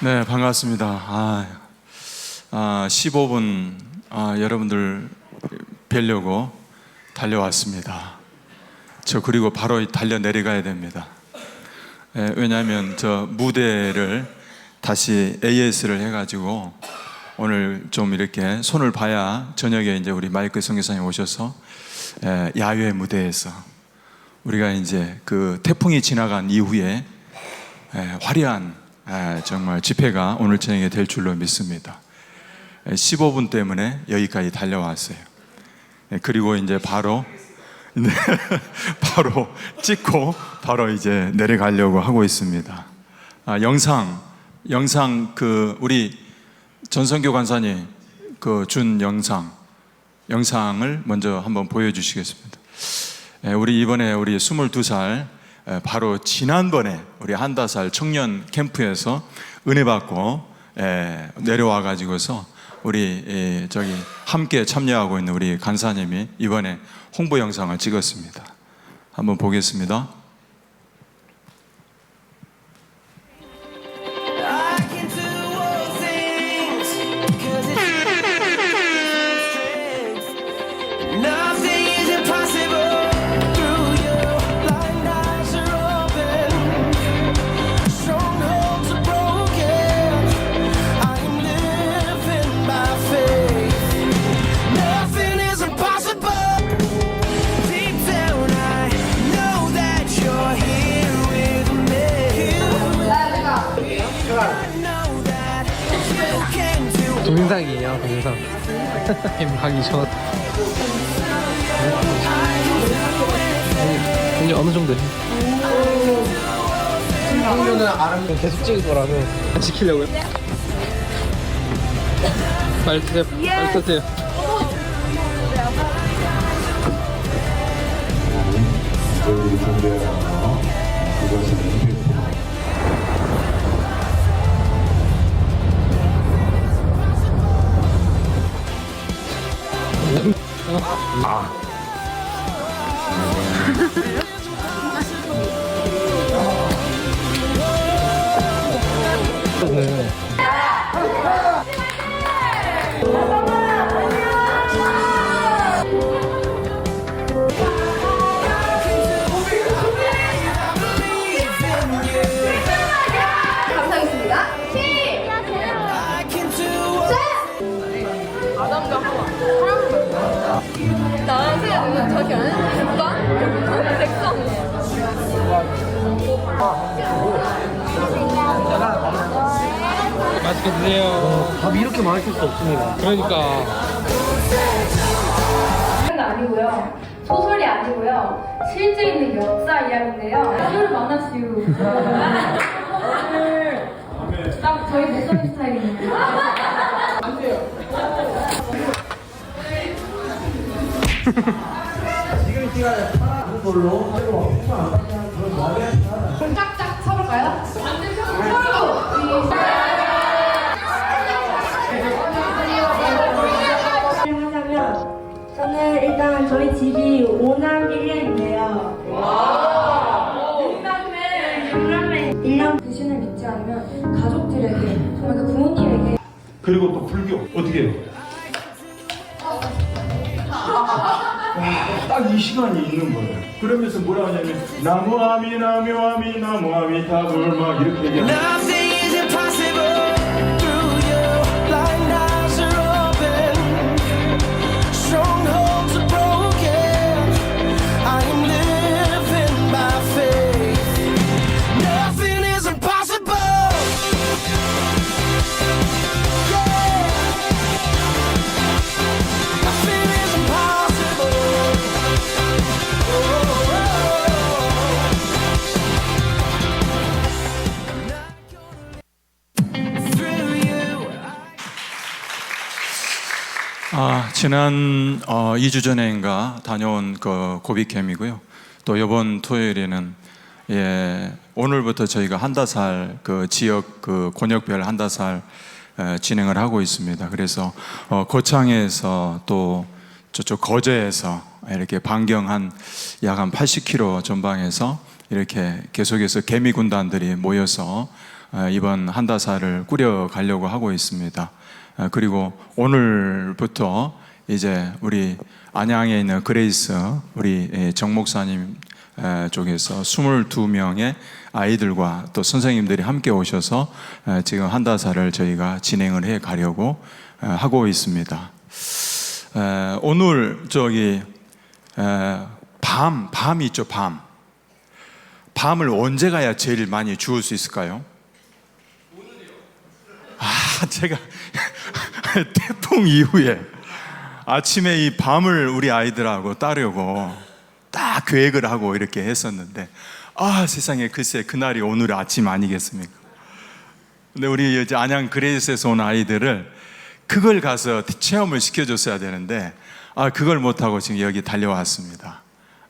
네, 반갑습니다. 아, 아 15분 아, 여러분들 뵈려고 달려왔습니다. 저 그리고 바로 달려 내려가야 됩니다. 예, 왜냐하면 저 무대를 다시 AS를 해가지고 오늘 좀 이렇게 손을 봐야 저녁에 이제 우리 마이크 성교사님 오셔서 예, 야외 무대에서 우리가 이제 그 태풍이 지나간 이후에 예, 화려한 예, 정말 집회가 오늘 저녁에 될 줄로 믿습니다. 예, 15분 때문에 여기까지 달려왔어요. 예, 그리고 이제 바로 네, 바로 찍고 바로 이제 내려가려고 하고 있습니다. 아, 영상 영상 그 우리 전성교 간사님 그 준 영상 영상을 먼저 한번 보여주시겠습니다. 예, 우리 이번에 우리 22살 예, 바로 지난번에 우리 한 다살 청년 캠프에서 은혜 받고 예, 내려와 가지고서 우리 예, 저기 함께 참여하고 있는 우리 간사님이 이번에 홍보 영상을 찍었습니다. 한번 보겠습니다. 계속 찍을 거라서 지키려고요. 빨리 쓰세요. 빨리 쓰세요. 저희들이 준비해 나랑 세야 저기 안 해? 백방? 백성. 맛있게 드세요 밥이 이렇게 맛있을 수 없습니다 그러니까 는 아니고요. 소설이 아니고요. 실제 있는 역사 이야기인데요. 오늘 만났슈. 오늘 딱 저희 목소리 스타일이네요. 짝짝 쳐볼까요? 하자면 저는 일단 저희 집이 오남 1년인데요. 용남매 1년 귀신을 믿지 않으면 가족들에게 정말 그 부모님에게 그리고 또 불교 어떻게 해요? 딱 이 시간이 있는 거예요. 그러면서 뭐라 하냐면 나무 아미 나무 아미 나무 아미 답을 막 이렇게 얘기하는 is 지난 어, 2주 전에인가 다녀온 그 고비캠이고요. 또 이번 토요일에는 예, 오늘부터 저희가 한다살 그 지역 그 권역별 한다살 에, 진행을 하고 있습니다. 그래서 어, 고창에서 또 저쪽 거제에서 이렇게 반경 한 약 한 80km 전방에서 이렇게 계속해서 개미 군단들이 모여서 어, 이번 한다사를 꾸려 가려고 하고 있습니다. 어, 그리고 오늘부터 이제 우리 안양에 있는 그레이스 우리 예, 정 목사님 에, 쪽에서 22명의 아이들과 또 선생님들이 함께 오셔서 에, 지금 한다사를 저희가 진행을 해 가려고 에, 하고 있습니다. 에, 오늘 저기 에, 밤, 밤이 있죠, 밤. 밤을 언제 가야 제일 많이 주울 수 있을까요? 아, 제가 태풍 이후에 아침에 이 밤을 우리 아이들하고 따려고 딱 계획을 하고 이렇게 했었는데 아 세상에 글쎄 그날이 오늘 아침 아니겠습니까? 근데 우리 이제 안양 그레이스에서 온 아이들을 그걸 가서 체험을 시켜줬어야 되는데 아 그걸 못하고 지금 여기 달려왔습니다.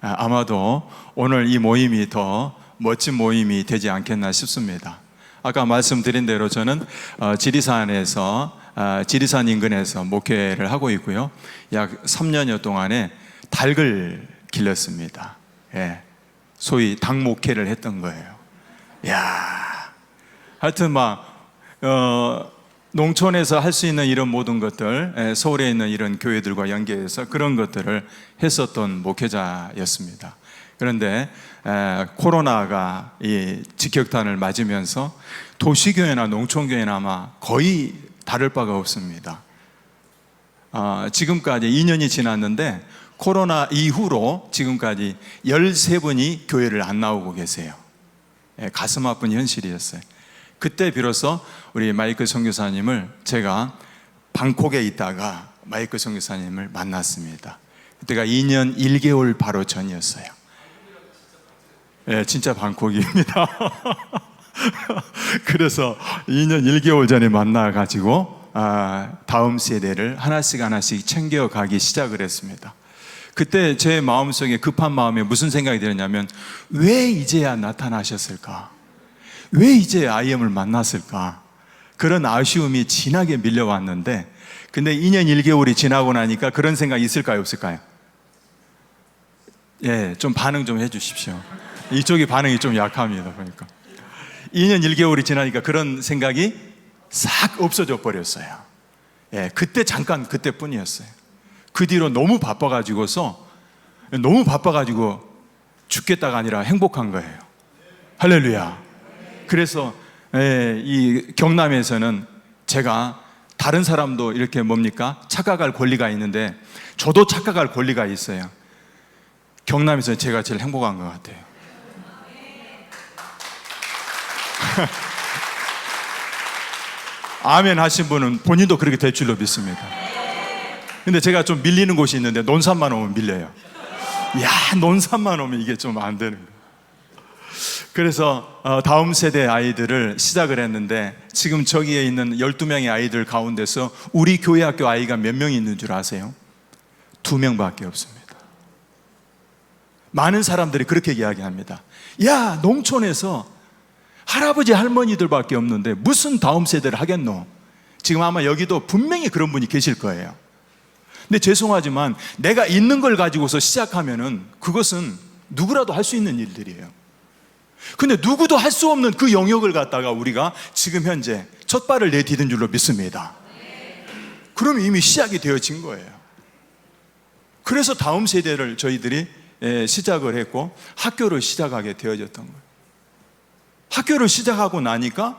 아, 아마도 오늘 이 모임이 더 멋진 모임이 되지 않겠나 싶습니다. 아까 말씀드린 대로 저는 어, 지리산에서 아, 지리산 인근에서 목회를 하고 있고요. 약 3년여 동안에 닭을 길렀습니다. 예. 소위 닭 목회를 했던 거예요. 야, 하여튼 막 어, 농촌에서 할 수 있는 이런 모든 것들, 예, 서울에 있는 이런 교회들과 연계해서 그런 것들을 했었던 목회자였습니다. 그런데 에, 코로나가 이 직격탄을 맞으면서 도시교회나 농촌교회나 아마 거의 다를 바가 없습니다. 아, 지금까지 2년이 지났는데 코로나 이후로 지금까지 13분이 교회를 안 나오고 계세요. 예, 가슴 아픈 현실이었어요. 그때 비로소 우리 마이클 선교사님을 제가 방콕에 있다가 마이클 선교사님을 만났습니다. 그때가 2년 1개월 바로 전이었어요. 예, 진짜 방콕입니다. 그래서 2년 1개월 전에 만나가지고 아, 다음 세대를 하나씩 하나씩 챙겨가기 시작을 했습니다. 그때 제 마음속에 급한 마음에 무슨 생각이 들었냐면 왜 이제야 나타나셨을까? 왜 이제 IM을 만났을까? 그런 아쉬움이 진하게 밀려왔는데 근데 2년 1개월이 지나고 나니까 그런 생각이 있을까요? 없을까요? 예, 좀 반응 좀 해주십시오. 이쪽이 반응이 좀 약합니다, 보니까. 2년 1개월이 지나니까 그런 생각이 싹 없어져 버렸어요. 예, 그때 잠깐 그때뿐이었어요. 그 뒤로 너무 바빠가지고서 너무 바빠가지고 죽겠다가 아니라 행복한 거예요. 할렐루야. 그래서 예, 이 경남에서는 제가 다른 사람도 이렇게 뭡니까 착각할 권리가 있는데 저도 착각할 권리가 있어요. 경남에서 제가 제일 행복한 것 같아요. 아멘 하신 분은 본인도 그렇게 될 줄로 믿습니다. 근데 제가 좀 밀리는 곳이 있는데 논산만 오면 밀려요. 야, 논산만 오면 이게 좀 안 되는 거예요. 그래서 어, 다음 세대 아이들을 시작을 했는데 지금 저기에 있는 12명의 아이들 가운데서 우리 교회 학교 아이가 몇명 있는 줄 아세요? 두 명밖에 없습니다. 많은 사람들이 그렇게 이야기합니다. 야, 농촌에서 할아버지 할머니들밖에 없는데 무슨 다음 세대를 하겠노? 지금 아마 여기도 분명히 그런 분이 계실 거예요. 근데 죄송하지만 내가 있는 걸 가지고서 시작하면은 그것은 누구라도 할 수 있는 일들이에요. 근데 누구도 할 수 없는 그 영역을 갖다가 우리가 지금 현재 첫 발을 내디딘 줄로 믿습니다. 그럼 이미 시작이 되어진 거예요. 그래서 다음 세대를 저희들이 예, 시작을 했고 학교를 시작하게 되어졌던 거예요. 학교를 시작하고 나니까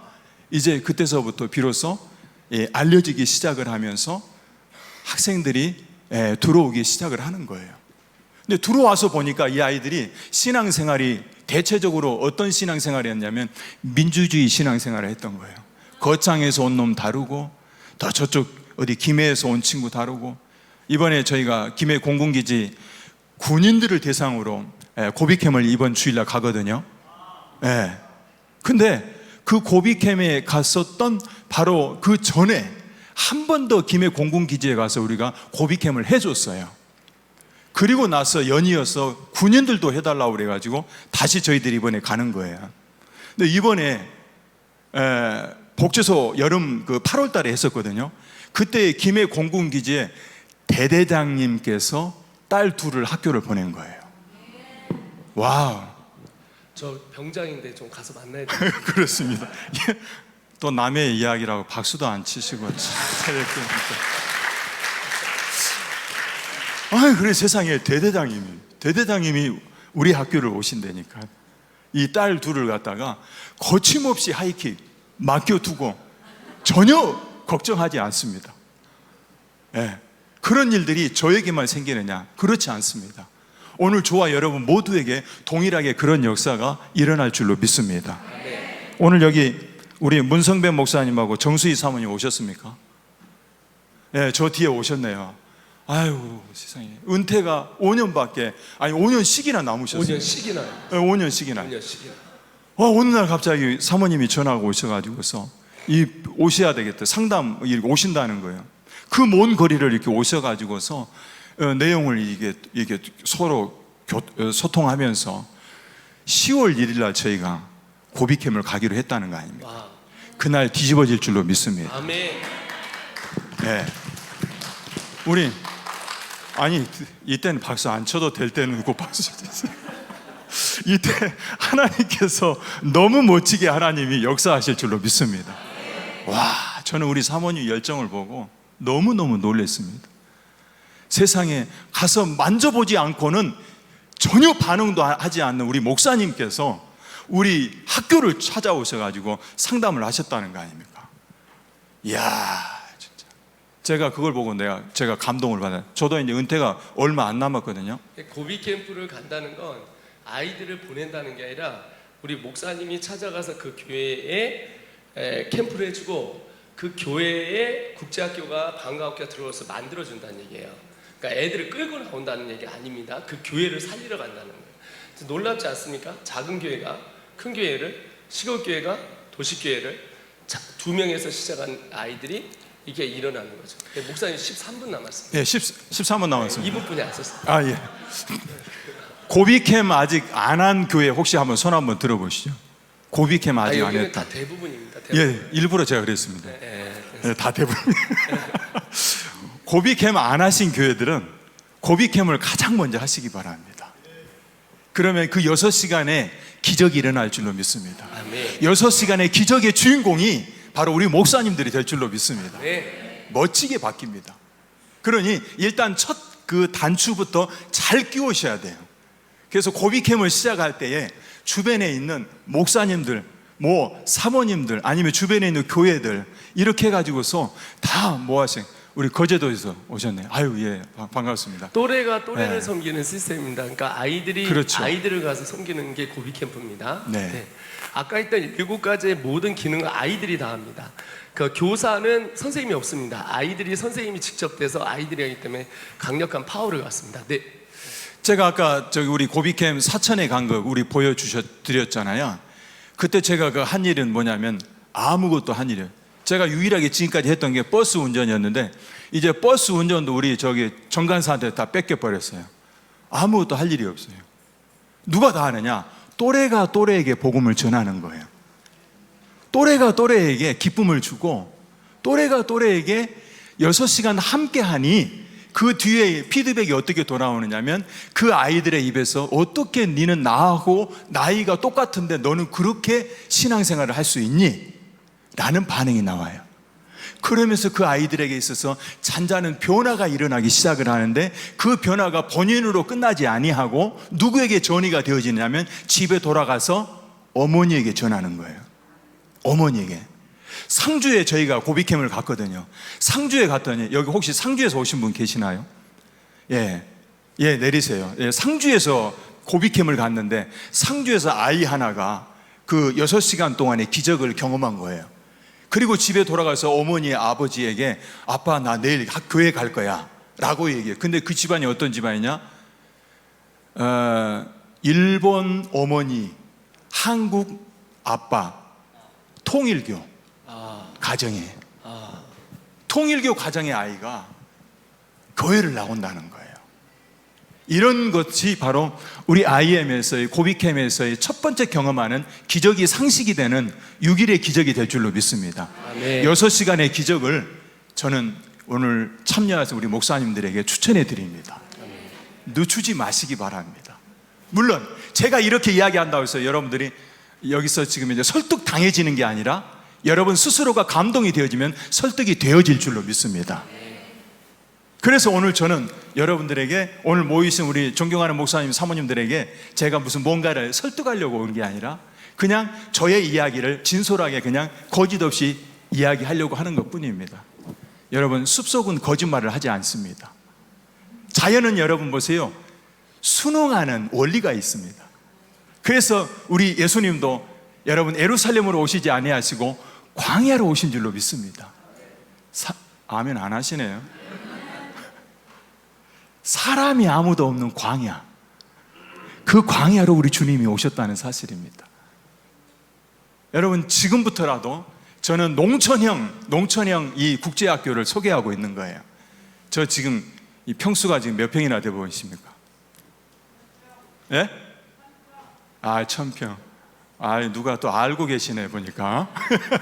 이제 그때서부터 비로소 예, 알려지기 시작을 하면서 학생들이 예, 들어오기 시작을 하는 거예요. 근데 들어와서 보니까 이 아이들이 신앙생활이 대체적으로 어떤 신앙생활이었냐면 민주주의 신앙생활을 했던 거예요. 거창에서 온 놈 다르고 더 저쪽 어디 김해에서 온 친구 다르고 이번에 저희가 김해 공군기지 군인들을 대상으로 예, 고비캠을 이번 주일날 가거든요. 예. 근데 그 고비캠에 갔었던 바로 그 전에 한 번 더 김해 공군기지에 가서 우리가 고비캠을 해줬어요. 그리고 나서 연이어서 군인들도 해달라고 그래가지고 다시 저희들이 이번에 가는 거예요. 근데 이번에 에, 복지소 여름 그 8월 달에 했었거든요. 그때 김해 공군기지에 대대장님께서 딸 둘을 학교를 보낸 거예요. 와우. 저 병장인데 좀 가서 만나야 돼. 그렇습니다. 예. 또 남의 이야기라고 박수도 안 치시고. 아, 그래 세상에 대대장님이 대대장님이 우리 학교를 오신다니까. 이 딸 둘을 갖다가 거침없이 하이킥 맡겨두고 전혀 걱정하지 않습니다. 예. 그런 일들이 저에게만 생기느냐? 그렇지 않습니다. 오늘 저와 여러분 모두에게 동일하게 그런 역사가 일어날 줄로 믿습니다. 오늘 여기 우리 문성배 목사님하고 정수희 사모님 오셨습니까? 예, 저 뒤에 오셨네요. 아유, 세상에. 은퇴가 5년밖에, 아니 5년씩이나 남으셨어요. 5년씩이나. 예, 5년씩이나. 5년씩이나. 와, 어느 날 갑자기 사모님이 전화가 오셔가지고서 이 오셔야 되겠다. 상담 오신다는 거예요. 그 먼 거리를 이렇게 오셔가지고서 어, 내용을 이게 이게 서로 교- 어, 소통하면서 10월 1일 날 저희가 고비캠을 가기로 했다는 거 아닙니까? 와. 그날 뒤집어질 줄로 믿습니다. 아멘. 예. 우리 아니 이때는 박수 안 쳐도 될 때는 꼭 박수 쳐주세요. 이때 하나님께서 너무 멋지게 하나님이 역사하실 줄로 믿습니다. 와, 저는 우리 사모님 열정을 보고 너무 너무 놀랐습니다. 세상에 가서 만져보지 않고는 전혀 반응도 하지 않는 우리 목사님께서 우리 학교를 찾아오셔가지고 상담을 하셨다는 거 아닙니까? 이야, 진짜. 제가 그걸 보고 내가 제가 감동을 받아요. 저도 이제 은퇴가 얼마 안 남았거든요. 고비 캠프를 간다는 건 아이들을 보낸다는 게 아니라 우리 목사님이 찾아가서 그 교회에 에, 캠프를 해주고 그 교회에 국제학교가 방과학교가 들어와서 만들어준다는 얘기예요. 그러니까 애들을 끌고 나온다는 얘기 아닙니다. 그 교회를 살리러 간다는 거예요. 놀랍지 않습니까? 작은 교회가 큰 교회를 시골 교회가 도시 교회를 자- 두 명에서 시작한 아이들이 이게 일어나는 거죠. 네, 목사님 13분 남았습니다. 예, 10, 13분 남았습니다. 2분뿐이 안 썼어요. 아, 예. 고비캠 아직 안 한 교회 혹시 한번 손 한번 들어보시죠. 고비캠 아, 아직 안 여기는 했다. 다 대부분입니다. 대부분. 예, 일부러 제가 그랬습니다. 예, 예, 다 대부분. 고비캠 안 하신 교회들은 고비캠을 가장 먼저 하시기 바랍니다. 그러면 그 여섯 시간에 기적이 일어날 줄로 믿습니다. 아멘. 여섯 시간의 기적의 주인공이 바로 우리 목사님들이 될 줄로 믿습니다. 네. 멋지게 바뀝니다. 그러니 일단 첫 그 단추부터 잘 끼우셔야 돼요. 그래서 고비캠을 시작할 때에 주변에 있는 목사님들, 뭐 사모님들 아니면 주변에 있는 교회들 이렇게 해가지고서 다 모아서 우리 거제도에서 오셨네요. 아유 예 반- 반갑습니다. 또래가 또래를 네. 섬기는 시스템입니다. 그러니까 아이들이 그렇죠. 아이들을 가서 섬기는 게 고비 캠프입니다. 네. 아까 했던 일곱 가지의 모든 기능을 아이들이 다 합니다. 그 교사는 선생님이 없습니다. 아이들이 선생님이 직접 돼서 아이들이 하기 때문에 강력한 파워를 갖습니다. 네. 제가 아까 저기 우리 고비캠 사천에 간 거 우리 보여주셨 드렸잖아요. 그때 제가 그 한 일은 뭐냐면 아무것도 한 일이에요. 제가 유일하게 지금까지 했던 게 버스 운전이었는데 이제 버스 운전도 우리 저기 정관사한테 다 뺏겨 버렸어요. 아무것도 할 일이 없어요. 누가 다 하느냐? 또래가 또래에게 복음을 전하는 거예요. 또래가 또래에게 기쁨을 주고 또래가 또래에게 여섯 시간 함께 하니 그 뒤에 피드백이 어떻게 돌아오느냐면 그 아이들의 입에서 어떻게 니는 나하고 나이가 똑같은데 너는 그렇게 신앙생활을 할 수 있니? 라는 반응이 나와요. 그러면서 그 아이들에게 있어서 잔잔한 변화가 일어나기 시작을 하는데 그 변화가 본인으로 끝나지 아니하고 누구에게 전이가 되어지냐면 집에 돌아가서 어머니에게 전하는 거예요. 어머니에게. 상주에 저희가 고비캠을 갔거든요. 상주에 갔더니 여기 혹시 상주에서 오신 분 계시나요? 예. 예, 내리세요. 예, 상주에서 고비캠을 갔는데 상주에서 아이 하나가 그 여섯 시간 동안의 기적을 경험한 거예요. 그리고 집에 돌아가서 어머니 아버지에게 아빠 나 내일 학- 교회 갈 거야 라고 얘기해요. 근데 그 집안이 어떤 집안이냐? 어, 일본 어머니, 한국 아빠, 통일교 아, 가정에 아, 통일교 가정의 아이가 교회를 나온다는 거예요. 이런 것이 바로 우리 IM에서의 고비캠에서의 첫 번째 경험하는 기적이 상식이 되는 6일의 기적이 될 줄로 믿습니다. 아멘. 6시간의 기적을 저는 오늘 참여해서 우리 목사님들에게 추천해 드립니다. 늦추지 마시기 바랍니다. 물론 제가 이렇게 이야기한다고 해서 여러분들이 여기서 지금 이제 설득 당해지는 게 아니라 여러분 스스로가 감동이 되어지면 설득이 되어질 줄로 믿습니다. 그래서 오늘 저는 여러분들에게 오늘 모이신 우리 존경하는 목사님, 사모님들에게 제가 무슨 뭔가를 설득하려고 온 게 아니라 그냥 저의 이야기를 진솔하게 그냥 거짓 없이 이야기하려고 하는 것 뿐입니다. 여러분, 숲속은 거짓말을 하지 않습니다. 자연은 여러분 보세요. 순응하는 원리가 있습니다. 그래서 우리 예수님도 여러분 에루살렘으로 오시지 아니하시고 광야로 오신 줄로 믿습니다. 사, 아멘 안 하시네요. 사람이 아무도 없는 광야. 그 광야로 우리 주님이 오셨다는 사실입니다. 여러분 지금부터라도 저는 농촌형 농촌형 이 국제학교를 소개하고 있는 거예요. 저 지금 이 평수가 지금 몇 평이나 돼 보이십니까? 예? 아, 천평. 아, 누가 또 알고 계시네 보니까.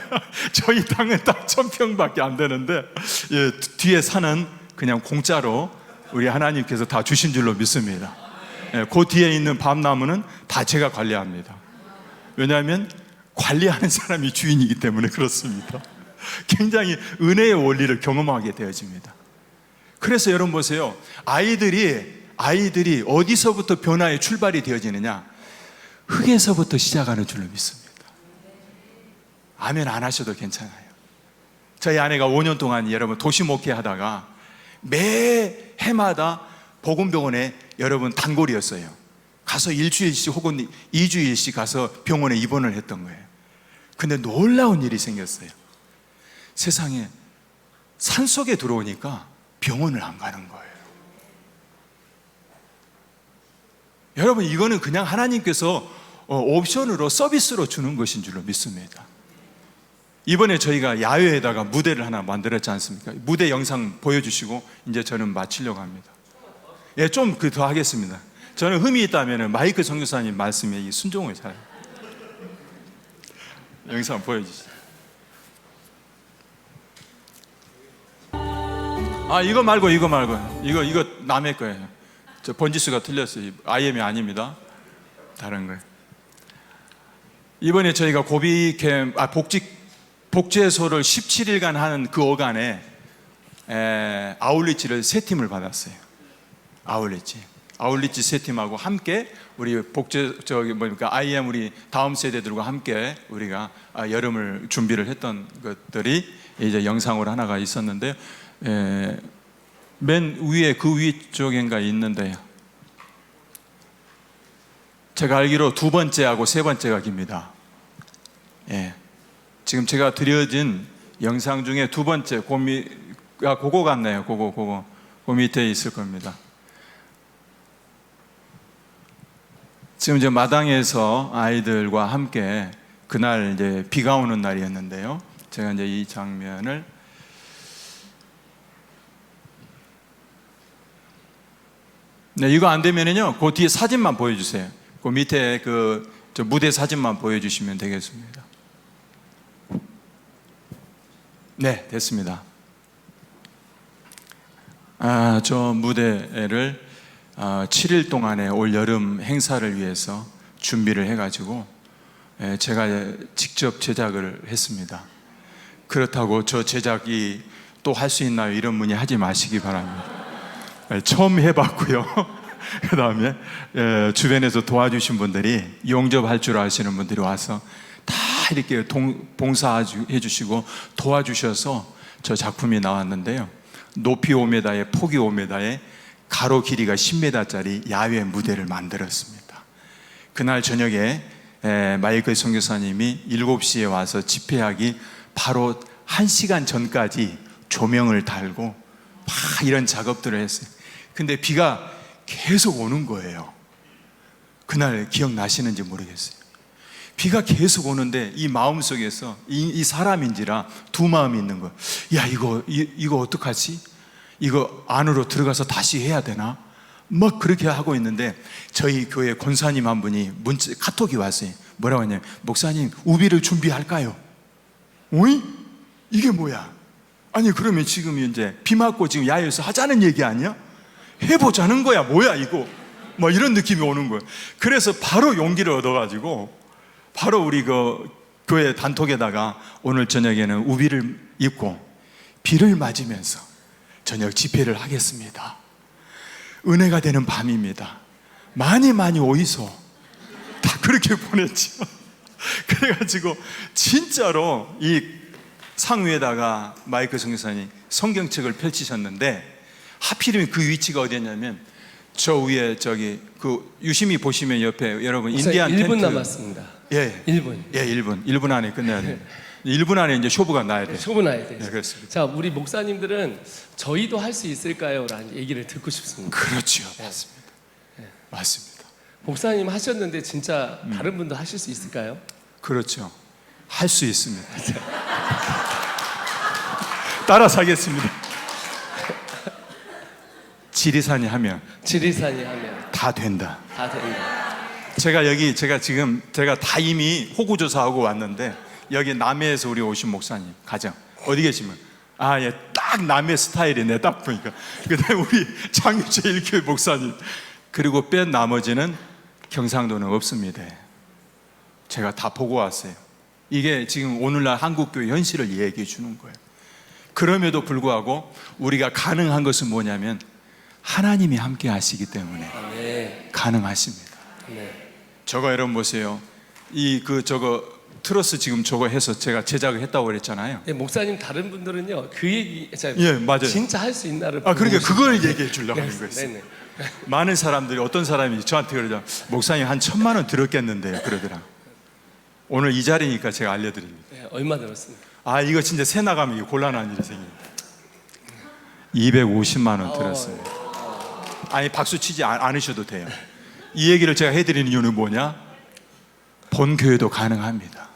저희 땅은 딱 천평밖에 안 되는데 예, 뒤에 산은 그냥 공짜로 우리 하나님께서 다 주신 줄로 믿습니다. 예, 그 뒤에 있는 밤나무는 다 제가 관리합니다. 왜냐하면 관리하는 사람이 주인이기 때문에 그렇습니다. 굉장히 은혜의 원리를 경험하게 되어집니다. 그래서 여러분 보세요. 아이들이 아이들이 어디서부터 변화의 출발이 되어지느냐? 흙에서부터 시작하는 줄로 믿습니다. 아멘 안 하셔도 괜찮아요. 저희 아내가 5년 동안 여러분 도시 목회 하다가 매 해마다 보건병원에 여러분 단골이었어요. 가서 일주일씩 혹은 2주일씩 가서 병원에 입원을 했던 거예요. 근데 놀라운 일이 생겼어요. 세상에 산 속에 들어오니까 병원을 안 가는 거예요. 여러분, 이거는 그냥 하나님께서 어, 옵션으로 서비스로 주는 것인 줄로 믿습니다. 이번에 저희가 야외에다가 무대를 하나 만들었지 않습니까? 무대 영상 보여주시고 이제 저는 마치려고 합니다. 예, 좀 그 더 하겠습니다. 저는 흠이 있다면 마이크 성교사님 말씀에 이 순종을 잘 영상 보여주시죠. 아 이거 말고 이거 말고 이거 이거 남의 거예요. 저 번지수가 틀렸어요. IM이 아닙니다. 다른 거예요. 이번에 저희가 고비 캠, 아 복지 복제소를 17일간 하는 그 어간에 에, 아울리치를 세 팀을 받았어요. 아울리치, 아울리치 세 팀하고 함께 우리 복제 저기 뭡니까 IM 우리 다음 세대들과 함께 우리가 아, 여름을 준비를 했던 것들이 이제 영상으로 하나가 있었는데 에, 맨 위에 그 위쪽인가 있는데요. 제가 알기로 두 번째하고 세 번째가 깁니다. 예. 지금 제가 드려진 영상 중에 두 번째 고미 아 그거 같네요. 그거 그거 그 밑에 있을 겁니다. 지금 이제 마당에서 아이들과 함께 그날 이제 비가 오는 날이었는데요. 제가 이제 이 장면을 네, 이거 안 되면은요, 그 뒤에 사진만 보여주세요. 그 밑에 그저 무대 사진만 보여주시면 되겠습니다. 네, 됐습니다. 아, 저 무대를 아, 7일 동안의 올 여름 행사를 위해서 준비를 해가지고 예, 제가 직접 제작을 했습니다. 그렇다고 저 제작이 또 할 수 있나요? 이런 문의 하지 마시기 바랍니다. 예, 처음 해봤고요. 그 다음에 주변에서 도와주신 분들이 용접할 줄 아시는 분들이 와서 다 이렇게 동, 봉사해 주시고 도와주셔서 저 작품이 나왔는데요. 높이 5m에 폭이 5m에 가로 길이가 10m짜리 야외 무대를 만들었습니다. 그날 저녁에 에, 마이클 선교사님이 7시에 와서 집회하기 바로 1시간 전까지 조명을 달고 막 이런 작업들을 했어요. 근데 비가 계속 오는 거예요. 그날 기억나시는지 모르겠어요. 비가 계속 오는데 이 마음 속에서 이, 이 사람인지라 두 마음이 있는 거예요. 야, 이거, 이, 이거 어떡하지? 이거 안으로 들어가서 다시 해야 되나? 막 그렇게 하고 있는데 저희 교회 권사님 한 분이 문자, 카톡이 왔어요. 뭐라고 하냐면, 목사님, 우비를 준비할까요? 어이? 이게 뭐야? 아니, 그러면 지금 이제 비 맞고 지금 야외에서 하자는 얘기 아니야? 해보자는 거야. 뭐야, 이거? 뭐 이런 느낌이 오는 거예요. 그래서 바로 용기를 얻어가지고 바로 우리 그 교회 단톡에다가 오늘 저녁에는 우비를 입고 비를 맞으면서 저녁 집회를 하겠습니다. 은혜가 되는 밤입니다. 많이 많이 오이소. 다 그렇게 보냈죠. 그래가지고 진짜로 이 상 위에다가 마이크 성교사님 성경책을 펼치셨는데 하필이면 그 위치가 어디였냐면 저 위에 저기 그 유심히 보시면 옆에 여러분 인디안 1분 텐트 남았습니다. 예, 1분. 예, 1분. 1분 안에 끝내야 돼요. 1분 안에 이제 쇼부가 나야 돼요. 초분해야 돼요. 네, 그렇습니다. 자, 우리 목사님들은 저희도 할 수 있을까요? 라는 얘기를 듣고 싶습니다. 그렇죠. 맞습니다. 맞습니다. 목사님 하셨는데 진짜 음. 다른 분도 하실 수 있을까요? 그렇죠. 할 수 있습니다. 따라 사겠습니다. 지리산이 하면 지리산이 하면 다 된다. 다 된다. 제가 여기 제가 지금 제가 다 이미 호구 조사하고 왔는데 여기 남해에서 우리 오신 목사님 가정 어디 계시면 아 예 딱 남해 스타일이네 딱 보니까 그다음에 우리 장유재 일교회 목사님 그리고 뺀 나머지는 경상도는 없습니다. 제가 다 보고 왔어요. 이게 지금 오늘날 한국교회 현실을 얘기해 주는 거예요. 그럼에도 불구하고 우리가 가능한 것은 뭐냐면 하나님이 함께 하시기 때문에 네. 가능하십니다. 네. 저거 여러분 보세요. 이 그 저거 트러스 지금 저거 해서 제가 제작을 했다고 그랬잖아요. 네, 목사님 다른 분들은요 그 얘기 자, 예, 맞아요. 진짜 할 수 있나를 아 그러니까 그걸 얘기해 주려고 하는 싶어요. 거였어요. 네네. 많은 사람들이 어떤 사람이 저한테 그러죠. 목사님 한 천만 원 들었겠는데요. 그러더라. 오늘 이 자리니까 제가 알려드립니다. 네, 얼마 들었습니까? 아 이거 진짜 새 나가면 이거 곤란한 일이 생깁니다. 250만 원 들었어요. 아니 박수 치지 않- 않으셔도 돼요. 이 얘기를 제가 해드리는 이유는 뭐냐? 본 교회도 가능합니다.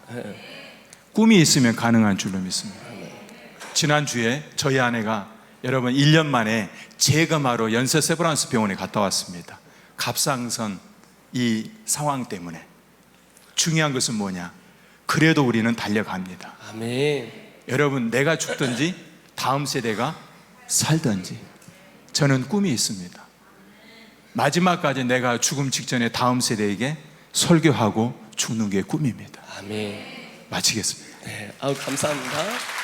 꿈이 있으면 가능한 줄로 믿습니다. 지난 주에 저희 아내가 여러분 1년 만에 재검하러 연세 세브란스 병원에 갔다 왔습니다. 갑상선 이 상황 때문에 중요한 것은 뭐냐? 그래도 우리는 달려갑니다. 아멘. 여러분 내가 죽든지 다음 세대가 살든지 저는 꿈이 있습니다. 마지막까지 내가 죽음 직전에 다음 세대에게 설교하고 죽는 게 꿈입니다. 아멘. 마치겠습니다. 네, 아우 감사합니다.